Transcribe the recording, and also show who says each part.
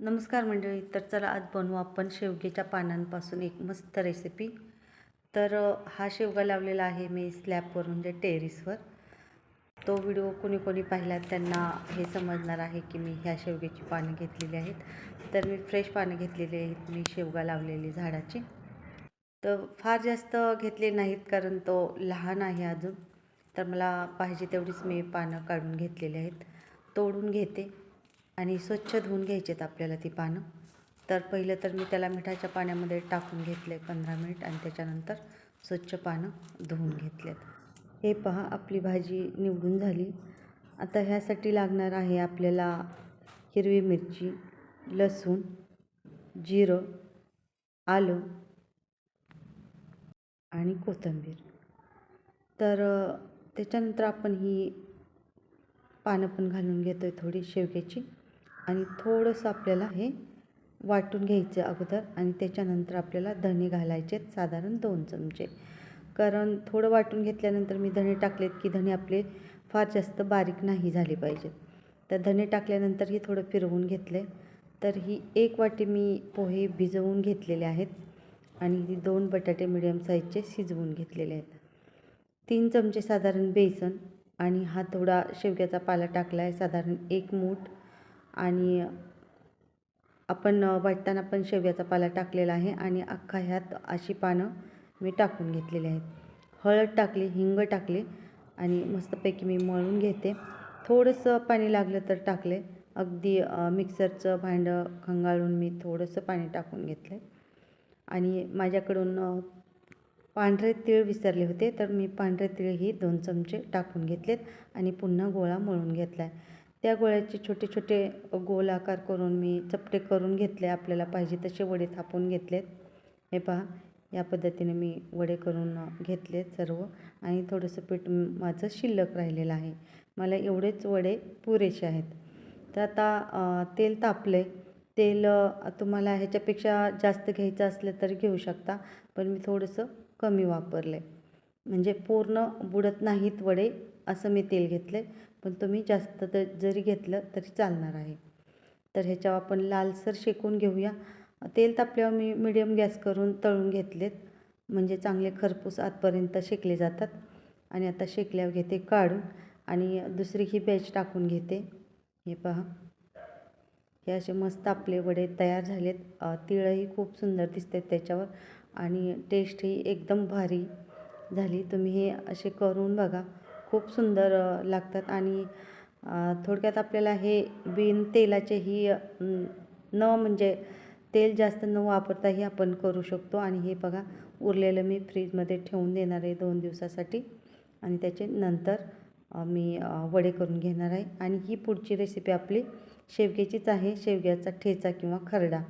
Speaker 1: नमस्कार मंडळी तर चला आज बनवू आपण शेवग्याच्या पानांपासून एक मस्त रेसिपी तर हा शेवगा लावलेला आहे मी स्लॅबवर म्हणजे टेरिसवर तो व्हिडिओ कोणी कोणी पाहिला त्यांना हे समजणार आहे की मी ह्या शेवग्याची पानं घेतलेली आहेत. तर मी फ्रेश पानं घेतलेली आहेत मी शेवगा लावलेली झाडाची. तर फार जास्त घेतले नाहीत कारण तो लहान आहे अजून. तर मला पाहिजे तेवढीच मी पानं काढून घेतलेली आहेत. तोडून घेते. आणि स्वच्छ धुवून घ्यायचेत आपल्याला ती पानं. तर पहिलं तर मी त्याला मिठाच्या पाण्यामध्ये टाकून घेतले पंधरा मिनिट आणि त्याच्यानंतर स्वच्छ पानं धुवून घेतलेत. हे पहा आपली भाजी निवडून झाली. आता ह्यासाठी लागणार आहे आपल्याला हिरवी मिरची लसूण जिरं आलं आणि कोथिंबीर. तर त्याच्यानंतर आपण ही पानं पण घालून घेतो आहे थोडी शेवग्याची. आणि थोडंसं आपल्याला हे वाटून घ्यायचं अगोदर आणि त्याच्यानंतर आपल्याला धणे घालायचे आहेत साधारण दोन चमचे. कारण थोडं वाटून घेतल्यानंतर मी धणे टाकलेत की धणे आपले फार जास्त बारीक नाही झाले पाहिजेत. तर धणे टाकल्यानंतर हे थोडं फिरवून घेतले तर ही एक वाटी मी पोहे भिजवून घेतलेले आहेत आणि दोन बटाटे मिडियम साईजचे शिजवून घेतलेले आहेत. तीन चमचे साधारण बेसन आणि हा थोडा शेवग्याचा पाला टाकला आहे साधारण एक मूठ. आणि आपण वाटताना पण शेव्याचा पाला टाकलेला आहे आणि अख्खा ह्यात अशी पानं मी टाकून घेतलेली आहेत. हळद टाकली हिंग टाकले आणि मस्तपैकी मी मळून घेते. थोडंसं पाणी लागलं तर टाकले. अगदी मिक्सरचं भांडं खंगाळून मी थोडंसं पाणी टाकून घेतलं आणि माझ्याकडून पांढरे तीळ विसरले होते तर मी पांढरे तीळही दोन चमचे टाकून घेतलेत आणि पुन्हा गोळा मळून घेतला आहे त्या गोळ्याचे छोटे छोटे गोल आकार करून मी चपटे करून घेतले आपल्याला पाहिजे तसे वडे थापून घेतलेत. हे पहा या पद्धतीने मी वडे करून घेतलेत सर्व आणि थोडंसं पीठ माझं शिल्लक राहिलेलं आहे. मला एवढेच वडे पुरेसे आहेत. तर आता तेल तेल तापले तेल तुम्हाला ह्याच्यापेक्षा जास्त घ्यायचं असलं तर घेऊ शकता पण मी थोडंसं कमी वापरलं आहे म्हणजे पूर्ण बुडत नाहीत वडे असं मी तेल घेतलं आहे पण तुम्ही जास्त तर जरी घेतलं तरी चालणार आहे. तर ह्याच्यावर आपण लालसर शेकून घेऊया. तेल तापल्यावर मी मिडियम गॅस करून तळून घेतलेत. म्हणजे चांगले खरपूस आतपर्यंत शेकले जातात. आणि आता शेकल्यावर घेते काढून. आणि दुसरी ही बॅच टाकून घेते. हे पहा. हे असे मस्त आपले वडे तयार झालेत. तिळही खूप सुंदर दिसतात त्याच्यावर. आणि टेस्टही एकदम भारी झाली. तुम्ही हे असे करून बघा. खूप सुंदर लागतात आणि थोडक्यात आपल्याला हे बिन तेलाचेही न म्हणजे तेल जास्त न वापरताही आपण करू शकतो. आणि हे बघा उरलेलं मी फ्रीजमध्ये ठेवून देणार आहे दोन दिवसासाठी. आणि त्याचे नंतर मी वडे करून घेणार आहे. आणि ही पुढची रेसिपी आपली शेवग्याचीच आहे. शेवग्याचा ठेचा किंवा खरडा.